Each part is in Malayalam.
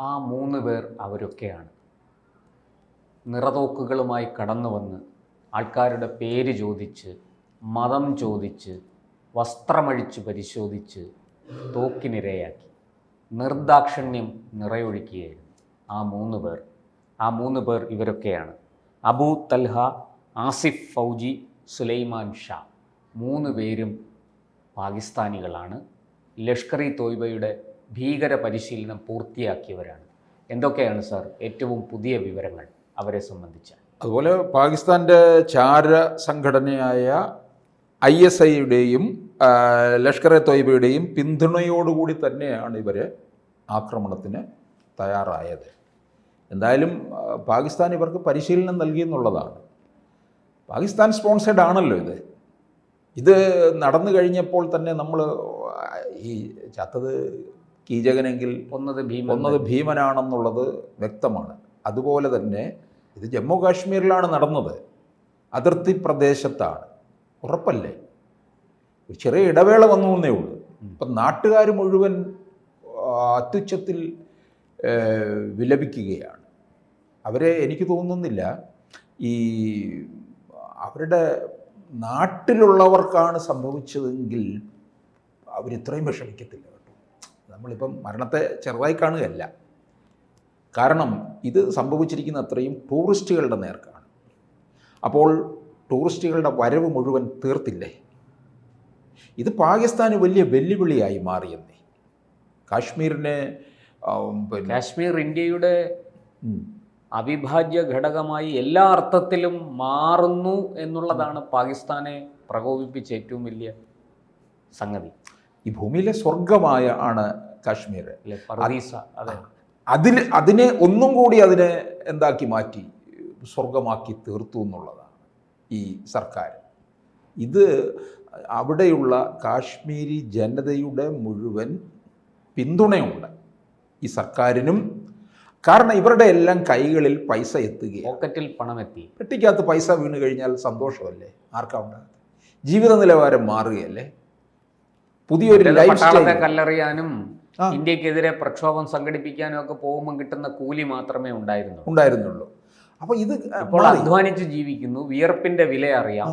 ആ മൂന്ന് പേർ അവരൊക്കെയാണ്. നിറതോക്കുകളുമായി കടന്നു വന്ന് ആൾക്കാരുടെ പേര് ചോദിച്ച് മതം ചോദിച്ച് വസ്ത്രമഴിച്ച് പരിശോധിച്ച് തോക്കിനിരയാക്കി നിർദാക്ഷിണ്യം നിറയൊഴിക്കുകയായിരുന്നു ആ മൂന്ന് പേർ. ആ മൂന്ന് പേർ ഇവരൊക്കെയാണ്. അബൂ തൽഹ ആസിഫ് ഫൗജി സുലൈമാൻ ഷാ. മൂന്ന് പേരും പാകിസ്ഥാനികളാണ്. ലഷ്കർ ഇ തോയ്ബയുടെ ഭീകര പരിശീലനം പൂർത്തിയാക്കിയവരാണ്. എന്തൊക്കെയാണ് സാർ ഏറ്റവും പുതിയ വിവരങ്ങൾ അവരെ സംബന്ധിച്ച്? അതുപോലെ പാകിസ്ഥാന്റെ ചാര സംഘടനയായ ഐ എസ് ഐയുടെയും ലഷ്കർ എ തൊയ്ബയുടെയും പിന്തുണയോടുകൂടി തന്നെയാണ് ഇവർ ആക്രമണത്തിന് തയ്യാറായത്. എന്തായാലും പാകിസ്ഥാൻ ഇവർക്ക് പരിശീലനം നൽകി എന്നുള്ളതാണ്. പാകിസ്ഥാൻ സ്പോൺസേഡ് ആണല്ലോ ഇത്. ഇത് നടന്നു കഴിഞ്ഞപ്പോൾ തന്നെ നമ്മൾ ഈ ചത്തത് കീചകനെങ്കിൽ ഒന്നത് ഭീമൻ ഒന്നത് ഭീമനാണെന്നുള്ളത് വ്യക്തമാണ്. അതുപോലെ തന്നെ ഇത് ജമ്മു കാശ്മീരിലാണ് നടന്നത്. അതിർത്തി പ്രദേശത്താണ്. ഉറപ്പല്ലേ? ഒരു ചെറിയ ഇടവേള വന്നു എന്നേ ഉള്ളൂ. ഇപ്പം നാട്ടുകാർ മുഴുവൻ അത്യുച്ഛത്തിൽ അത്യുച്ചത്തിൽ വിലപിക്കുകയാണ്. അവരെ എനിക്ക് തോന്നുന്നില്ല ഈ അവരുടെ നാട്ടിലുള്ളവർക്കാണ് സംഭവിച്ചതെങ്കിൽ അവരിത്രയും വിഷമിക്കത്തില്ല. നമ്മളിപ്പം മരണത്തെ ചെറുതായി കാണുകയല്ല. കാരണം ഇത് സംഭവിച്ചിരിക്കുന്ന അത്രയും ടൂറിസ്റ്റുകളുടെ നേർക്കാണ്. അപ്പോൾ ടൂറിസ്റ്റുകളുടെ വരവ് മുഴുവൻ തീർത്തില്ലേ? ഇത് പാകിസ്ഥാന് വലിയ വെല്ലുവിളിയായി മാറിയെന്നേ. കാശ്മീരിനെ കാശ്മീർ ഇന്ത്യയുടെ അവിഭാജ്യ ഘടകമായി എല്ലാ അർത്ഥത്തിലും മാറുന്നു എന്നുള്ളതാണ് പാകിസ്ഥാനെ പ്രകോപിപ്പിച്ച ഏറ്റവും വലിയ സംഗതി. ഈ ഭൂമിയിലെ സ്വർഗമായ ആണ് കാശ്മീർ. അതിൽ അതിനെ ഒന്നും കൂടി അതിനെ എന്താക്കി മാറ്റി സ്വർഗമാക്കി തീർത്തു എന്നുള്ളതാണ് ഈ സർക്കാർ. ഇത് അവിടെയുള്ള കാശ്മീരി ജനതയുടെ മുഴുവൻ പിന്തുണയുണ്ട് ഈ സർക്കാരിനും. കാരണം ഇവരുടെ എല്ലാം കൈകളിൽ പൈസ എത്തുകയാണ്. പോക്കറ്റിൽ പണം എത്തി പെട്ടിക്കകത്ത് പൈസ വീണ് കഴിഞ്ഞാൽ സന്തോഷമല്ലേ? ആർക്കാ ഉണ്ടാകുന്നത് ജീവിത നിലവാരം മാറുകയല്ലേ? പുതിയൊരു ലൈഫ് സ്റ്റൈൽ കല്ലെറിയാനും. ഇന്ത്യക്കെതിരെ പ്രക്ഷോഭം സംഘടിപ്പിക്കാനും ഒക്കെ പോകുമ്പോൾ കിട്ടുന്ന കൂലി മാത്രമേ ഉണ്ടായിരുന്നു ഉണ്ടായിരുന്നുള്ളൂ. അപ്പോൾ ഇത് ഇപ്പോൾ അധ്വാനിച്ച് ജീവിക്കുന്നു വിയർപ്പിന്റെ വില അറിയാം.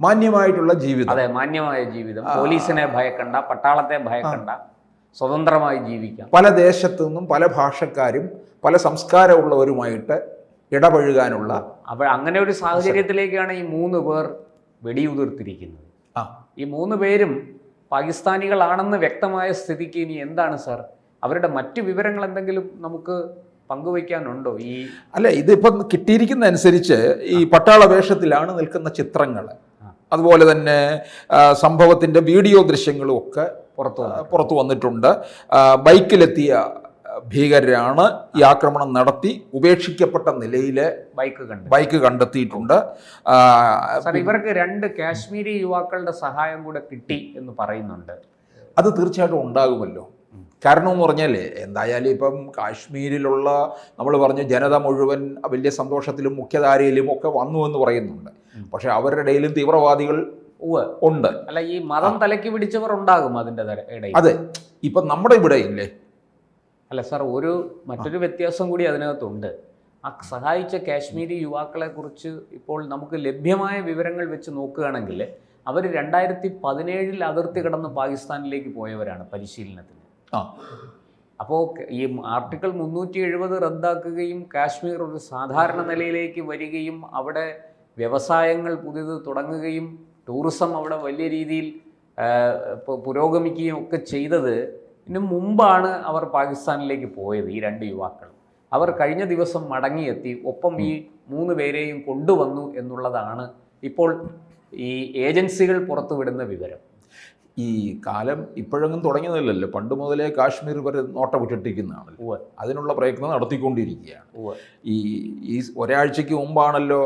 മാന്യമായിട്ടുള്ള ജീവിതം. അതെ മാന്യമായ ജീവിതം. പോലീസിനെ ഭയക്കണ്ട പട്ടാളത്തെ ഭയക്കണ്ട സ്വതന്ത്രമായി ജീവിക്കാം. പല ദേശത്തു നിന്നും പല ഭാഷക്കാരും പല സംസ്കാരമുള്ളവരുമായിട്ട് ഇടപഴകാനുള്ള അപ്പോൾ അങ്ങനെ ഒരു സാഹചര്യത്തിലേക്കാണ് ഈ മൂന്ന് പേർ വെടിയുതിർത്തിരിക്കുന്നത്. ഈ മൂന്ന് പേരും പാകിസ്ഥാനികളാണെന്ന് വ്യക്തമായ സ്ഥിതിക്ക് ഇനി എന്താണ് സാർ? അവരുടെ മറ്റു വിവരങ്ങൾ എന്തെങ്കിലും നമുക്ക് പങ്കുവയ്ക്കാനുണ്ടോ ഈ അല്ല ഇതിപ്പം കിട്ടിയിരിക്കുന്ന അനുസരിച്ച് ഈ പട്ടാള വേഷത്തിലാണ് നിൽക്കുന്ന ചിത്രങ്ങൾ. അതുപോലെ തന്നെ സംഭവത്തിന്റെ വീഡിയോ ദൃശ്യങ്ങളും ഒക്കെ പുറത്തു പുറത്തു വന്നിട്ടുണ്ട്. ബൈക്കിലെത്തിയ ഭീകരരാണ് ഈ ആക്രമണം നടത്തി ഉപേക്ഷിക്കപ്പെട്ട നിലയിൽ ബൈക്ക് കണ്ട്. ബൈക്ക് കണ്ടെത്തിയിട്ടുണ്ട്. ഇവർക്ക് രണ്ട് കാശ്മീരി യുവാക്കളുടെ സഹായം കൂടെ കിട്ടി എന്ന് പറയുന്നുണ്ട്. അത് തീർച്ചയായിട്ടും ഉണ്ടാകുമല്ലോ. കാരണം എന്ന് പറഞ്ഞാൽ എന്തായാലും ഇപ്പം കാശ്മീരിലുള്ള നമ്മൾ പറഞ്ഞു ജനത മുഴുവൻ വലിയ സന്തോഷത്തിലും മുഖ്യധാരയിലും ഒക്കെ വന്നു എന്ന് പറയുന്നുണ്ട്. പക്ഷേ അവരുടെ ഇടയിലും തീവ്രവാദികൾ ഉണ്ട്. അല്ല ഈ മതം തലയ്ക്ക് പിടിച്ചവർ ഉണ്ടാകും അതിന്റെ ഇടയിൽ. അതെ. ഇപ്പം നമ്മുടെ ഇവിടെ ഇല്ലേ അല്ല സാർ ഒരു മറ്റൊരു വ്യത്യാസം കൂടി അതിനകത്തുണ്ട്. ആ സഹായിച്ച കാശ്മീരി യുവാക്കളെ കുറിച്ച് ഇപ്പോൾ നമുക്ക് ലഭ്യമായ വിവരങ്ങൾ വെച്ച് നോക്കുകയാണെങ്കിൽ അവർ രണ്ടായിരത്തി പതിനേഴിൽ അതിർത്തി കടന്ന് പാകിസ്ഥാനിലേക്ക് പോയവരാണ് പരിശീലനത്തിന്. അപ്പോൾ ഈ ആർട്ടിക്കിൾ മുന്നൂറ്റി എഴുപത് റദ്ദാക്കുകയും കാശ്മീർ ഒരു സാധാരണ നിലയിലേക്ക് വരികയും അവിടെ വ്യവസായങ്ങൾ പുതിയത് തുടങ്ങുകയും ടൂറിസം അവിടെ വലിയ രീതിയിൽ പുരോഗമിക്കുകയും ഒക്കെ ചെയ്തത് ഇതിനു മുമ്പാണ് അവർ പാകിസ്ഥാനിലേക്ക് പോയത് ഈ രണ്ട് യുവാക്കൾ. അവർ കഴിഞ്ഞ ദിവസം മടങ്ങിയെത്തി ഒപ്പം ഈ മൂന്ന് പേരെയും കൊണ്ടുവന്നു എന്നുള്ളതാണ് ഇപ്പോൾ ഈ ഏജൻസികൾ പുറത്തുവിടുന്ന വിവരം. ഈ കാലം ഇപ്പോഴൊന്നും തുടങ്ങിയതല്ലല്ലോ. പണ്ട് മുതലേ കാശ്മീർ വരെ നോട്ടമിട്ടിട്ടിരിക്കുന്നതാണല്ലോ ഉവ്വ്. അതിനുള്ള പ്രയത്നം നടത്തിക്കൊണ്ടിരിക്കുകയാണ്. ഈ ഈ ഒരാഴ്ചയ്ക്ക് മുമ്പാണല്ലോ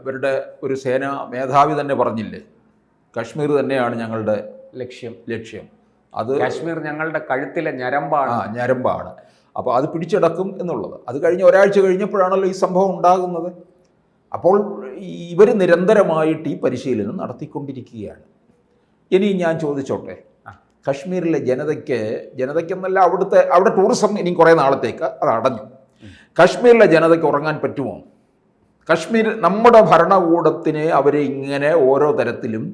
ഇവരുടെ ഒരു സേനാ മേധാവി തന്നെ പറഞ്ഞില്ലേ? കാശ്മീർ തന്നെയാണ് ഞങ്ങളുടെ ലക്ഷ്യം. ലക്ഷ്യം. അത് കാശ്മീർ ഞങ്ങളുടെ കഴുത്തിലെ ഞരമ്പാണ്. ആ ഞരമ്പാണ്. അപ്പോൾ അത് പിടിച്ചെടുക്കും എന്നുള്ളത്. അത് കഴിഞ്ഞ് ഒരാഴ്ച കഴിഞ്ഞപ്പോഴാണല്ലോ ഈ സംഭവം ഉണ്ടാകുന്നത്. അപ്പോൾ ഇവർ നിരന്തരമായിട്ട് ഈ പരിശീലനം നടത്തിക്കൊണ്ടിരിക്കുകയാണ്. ഇനി ഞാൻ ചോദിച്ചോട്ടെ. കാശ്മീരിലെ ജനതയ്ക്ക് ജനതയ്ക്കെന്നല്ല അവിടുത്തെ അവിടെ ടൂറിസം ഇനി കുറേ നാളത്തേക്ക് അത് അടഞ്ഞു. കശ്മീരിലെ ജനതയ്ക്ക് ഉറങ്ങാൻ പറ്റുമോ? കശ്മീർ നമ്മുടെ ഭരണകൂടത്തിനെ അവരെ ഇങ്ങനെ ഓരോ തരത്തിലും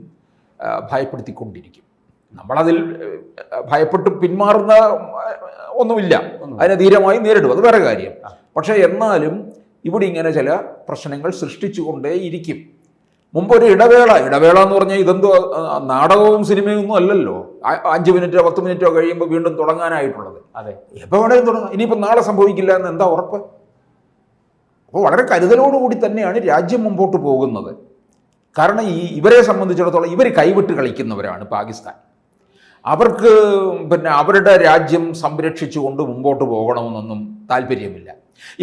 ഭയപ്പെടുത്തിക്കൊണ്ടിരിക്കും. നമ്മളതിൽ ഭയപ്പെട്ട് പിന്മാറുന്ന ഒന്നുമില്ല. അതിനെ ധീരമായി നേരിടും. അത് വേറെ കാര്യം. പക്ഷേ എന്നാലും ഇവിടെ ഇങ്ങനെ ചില പ്രശ്നങ്ങൾ സൃഷ്ടിച്ചുകൊണ്ടേ ഇരിക്കും. മുമ്പ് ഒരു ഇടവേള. ഇടവേള എന്ന് പറഞ്ഞാൽ ഇതെന്തോ നാടകവും സിനിമയും ഒന്നും അല്ലല്ലോ. അഞ്ച് മിനിറ്റോ പത്ത് മിനിറ്റോ കഴിയുമ്പോൾ വീണ്ടും തുടങ്ങാനായിട്ടുള്ളത്. അതെ. എപ്പോൾ വേണമെങ്കിലും തുടങ്ങാം. ഇനിയിപ്പോൾ നാളെ സംഭവിക്കില്ല എന്ന് എന്താ ഉറപ്പ്? അപ്പോൾ വളരെ കരുതലോടുകൂടി തന്നെയാണ് രാജ്യം മുമ്പോട്ട് പോകുന്നത്. കാരണം ഈ ഇവരെ സംബന്ധിച്ചിടത്തോളം ഇവർ കൈവിട്ട് കളിക്കുന്നവരാണ് പാകിസ്ഥാൻ. അവർക്ക് പിന്നെ അവരുടെ രാജ്യം സംരക്ഷിച്ചുകൊണ്ട് മുമ്പോട്ട് പോകണമെന്നൊന്നും താല്പര്യമില്ല.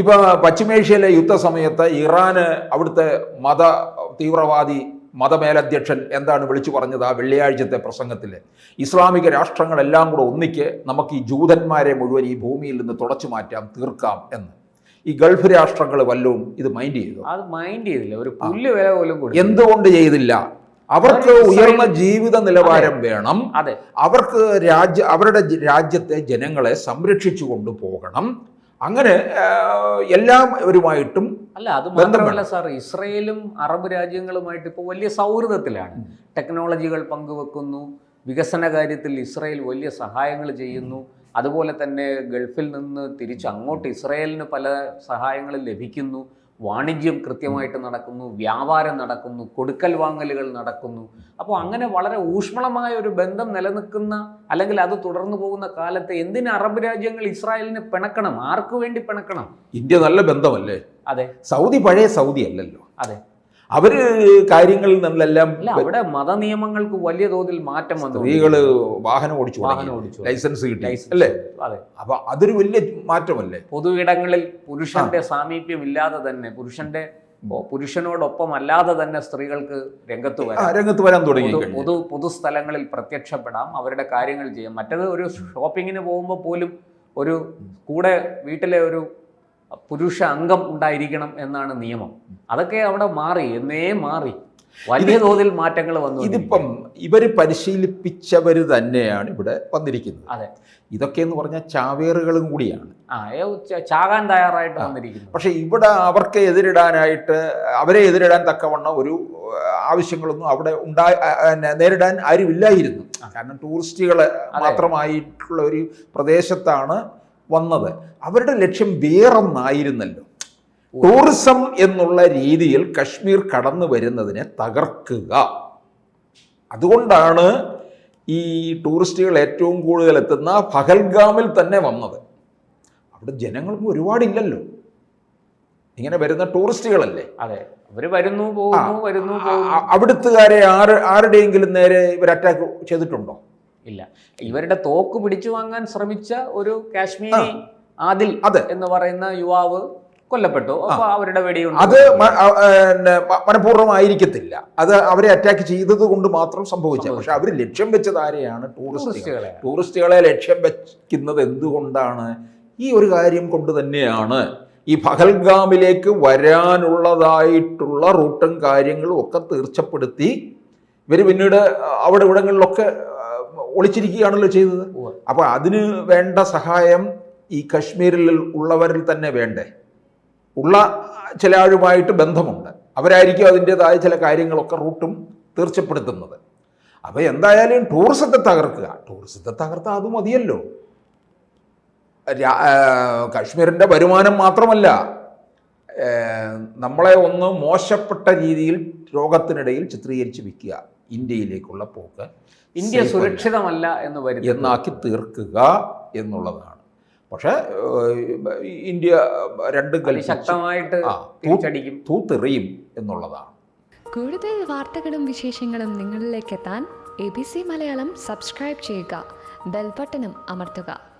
ഇപ്പോൾ പശ്ചിമേഷ്യയിലെ യുദ്ധസമയത്ത് ഇറാന് അവിടുത്തെ മത തീവ്രവാദി മതമേലധ്യക്ഷൻ എന്താണ് വിളിച്ചു പറഞ്ഞത് ആ വെള്ളിയാഴ്ചത്തെ പ്രസംഗത്തിൽ? ഇസ്ലാമിക രാഷ്ട്രങ്ങളെല്ലാം കൂടെ ഒന്നിക്ക് നമുക്ക് ഈ ജൂതന്മാരെ മുഴുവൻ ഈ ഭൂമിയിൽ നിന്ന് തുടച്ചു മാറ്റാം തീർക്കാം എന്ന്. ഈ ഗൾഫ് രാഷ്ട്രങ്ങൾ വല്ലതും ഇത് മൈൻഡ് ചെയ്തു? അത് മൈൻഡ് ചെയ്തില്ല. ഒരു പുല്ല് വില പോലും എന്തുകൊണ്ട് ചെയ്തില്ല? അവർക്ക് ഉയർന്ന ജീവിത നിലവാരം വേണം. അതെ. അവർക്ക് രാജ്യ അവരുടെ രാജ്യത്തെ ജനങ്ങളെ സംരക്ഷിച്ചു കൊണ്ടുപോകണം അങ്ങനെ എല്ലാം എല്ലാവരുമായിട്ടും അല്ല അത് മാത്രമല്ല സാർ ഇസ്രയേലും അറബ് രാജ്യങ്ങളുമായിട്ട് ഇപ്പോൾ വലിയ സൗഹൃദത്തിലാണ്. ടെക്നോളജികൾ പങ്കുവെക്കുന്നു വികസന കാര്യത്തിൽ ഇസ്രയേൽ വലിയ സഹായങ്ങൾ ചെയ്യുന്നു. അതുപോലെ തന്നെ ഗൾഫിൽ നിന്ന് തിരിച്ച് അങ്ങോട്ട് ഇസ്രയേലിന് പല സഹായങ്ങളും ലഭിക്കുന്നു. വാണിജ്യം കൃത്യമായിട്ട് നടക്കുന്നു വ്യാപാരം നടക്കുന്നു കൊടുക്കൽ വാങ്ങലുകൾ നടക്കുന്നു. അപ്പോൾ അങ്ങനെ വളരെ ഊഷ്മളമായ ഒരു ബന്ധം നിലനിൽക്കുന്ന അല്ലെങ്കിൽ അത് തുടർന്നു പോകുന്ന കാലത്ത് എന്തിന് അറബ് രാജ്യങ്ങൾ ഇസ്രായേലിനെ പിണക്കണം? ആർക്കു വേണ്ടി പിണക്കണം? ഇന്ത്യ നല്ല ബന്ധമല്ലേ? അതെ. സൗദി പഴയ സൗദി അല്ലല്ലോ. അതെ. അവർ കാര്യങ്ങളിൽ നിന്നെല്ലാം അവിടെ മത നിയമങ്ങൾക്ക് വലിയ തോതിൽ മാറ്റം വന്നു. സ്ത്രീകൾ വാഹനം ഓടിച്ചു വാഹനം. ഓടിച്ചു ലൈസൻസ് കിട്ടി. അല്ലേ? അതെ. അപ്പൊ അതൊരു വലിയ മാറ്റമല്ലേ? പൊതു ഇടങ്ങളിൽ പുരുഷന്റെ സാമീപ്യം ഇല്ലാതെ തന്നെ പുരുഷന്റെ പുരുഷനോടൊപ്പം അല്ലാതെ തന്നെ സ്ത്രീകൾക്ക് രംഗത്ത് വരാം. രംഗത്ത് വരാൻ തുടങ്ങി. പൊതു പൊതു പൊതുസ്ഥലങ്ങളിൽ പ്രത്യക്ഷപ്പെടാം അവരുടെ കാര്യങ്ങൾ ചെയ്യാം. മറ്റത് ഒരു ഷോപ്പിങ്ങിന് പോകുമ്പോൾ പോലും ഒരു കൂടെ വീട്ടിലെ ഒരു പുരുഷ അംഗം ഉണ്ടായിരിക്കണം എന്നാണ് നിയമം. അതൊക്കെ അവിടെ മാറി എന്നേ മാറി. വലിയ തോതിൽ മാറ്റങ്ങൾ വന്നു ഇതിപ്പം ഇവർ പരിശീലിപ്പിച്ചവർ തന്നെയാണ് ഇവിടെ വന്നിരിക്കുന്നത്. അതെ. ഇതൊക്കെ എന്ന് പറഞ്ഞാൽ ചാവേറുകളും കൂടിയാണ്. ആ ചാകാൻ തയ്യാറായിട്ട് വന്നിരിക്കുന്നു. പക്ഷേ ഇവിടെ അവർക്ക് എതിരിടാനായിട്ട് അവരെ എതിരിടാൻ തക്കവണ്ണം ഒരു ആവശ്യങ്ങളൊന്നും അവിടെ ഉണ്ടാ നേരിടാൻ ആരുമില്ലായിരുന്നു. കാരണം ടൂറിസ്റ്റുകൾ മാത്രമായിട്ടുള്ള ഒരു പ്രദേശത്താണ് വന്നത്. അവരുടെ ലക്ഷ്യം വേറൊന്നായിരുന്നല്ലോ. ടൂറിസം എന്നുള്ള രീതിയിൽ കശ്മീർ കടന്നു വരുന്നതിനെ തകർക്കുക. അതുകൊണ്ടാണ് ഈ ടൂറിസ്റ്റുകൾ ഏറ്റവും കൂടുതൽ എത്തുന്ന ഫഹൽഗാമിൽ തന്നെ വന്നത്. അവിടെ ജനങ്ങൾക്ക് ഒരുപാടില്ലല്ലോ. ഇങ്ങനെ വരുന്ന ടൂറിസ്റ്റുകളല്ലേ? അതെ. അവർ വരുന്നു പോകുന്നു വരുന്നു അവിടുത്തുകാരെ ആര് ആരുടെയെങ്കിലും നേരെ ഇവർ അറ്റാക്ക് ചെയ്തിട്ടുണ്ടോ? ഇല്ല. ഇവരുടെ തോക്ക് പിടിച്ചു വാങ്ങാൻ ശ്രമിച്ച ഒരു കാശ്മീരി ആദിൽ. എന്ന് പറയുന്ന യുവാവ് കൊല്ലപ്പെട്ടു. അപ്പൊ അവരുടെ വെടിയുണ്ട്. അത് മനഃപൂർവമായിരിക്കത്തില്ല. അത് അവരെ അറ്റാക്ക് ചെയ്തത് കൊണ്ട് മാത്രം സംഭവിച്ചത്. പക്ഷെ അവർ ലക്ഷ്യം വെച്ചത് ആരെയാണ്? ടൂറിസ്റ്റുകളെ. ടൂറിസ്റ്റുകളെ. ലക്ഷ്യം വെക്കുന്നത് എന്തുകൊണ്ടാണ്? ഈ ഒരു കാര്യം കൊണ്ട് തന്നെയാണ് ഈ പഹൽഗാമിലേക്ക് വരാനുള്ളതായിട്ടുള്ള റൂട്ടും കാര്യങ്ങളും ഒക്കെ തീർച്ചപ്പെടുത്തി. ഇവർ പിന്നീട് അവിടെ ഇവിടങ്ങളിലൊക്കെ ഒളിച്ചിരിക്കുകയാണല്ലോ ചെയ്തത്. അപ്പോൾ അതിന് വേണ്ട സഹായം ഈ കശ്മീരിൽ ഉള്ളവരിൽ തന്നെ വേണ്ടേ? ഉള്ള ചില ആളുമായിട്ട് ബന്ധമുണ്ട്. അവരായിരിക്കും അതിന്റെതായ ചില കാര്യങ്ങളൊക്കെ റൂട്ടും തീർച്ചപ്പെടുത്തുന്നത്. അപ്പോൾ എന്തായാലും ടൂറിസത്തെ തകർക്കുക. ടൂറിസത്തെ തകർത്താൽ അത് മതിയല്ലോ. കാശ്മീരിന്റെ വരുമാനം മാത്രമല്ല നമ്മളെ ഒന്ന് മോശപ്പെട്ട രീതിയിൽ രോഗത്തിനിടയിൽ ചിത്രീകരിച്ച് വിൽക്കുക ഇന്ത്യയിലേക്കുള്ള പോക്ക് ഇന്ത്യ സുരക്ഷിതമല്ല എന്ന് വരുത്തി എന്നാക്കി തീർക്കുക എന്നുള്ളതാണ്. പക്ഷേ ഇന്ത്യ രണ്ടും കളി ശക്തമായിട്ട് തൂച്ചടിക്കും തിരിച്ചടിക്കും. തൂത്തെറിയും എന്നുള്ളതാണ്. കൂടുതൽ വാർത്തകളും വിശേഷങ്ങളും നിങ്ങളിലേക്ക് എത്താൻ A B C Malayalam subscribe ചെയ്യുക. ബെൽബട്ടനും അമർത്തുക.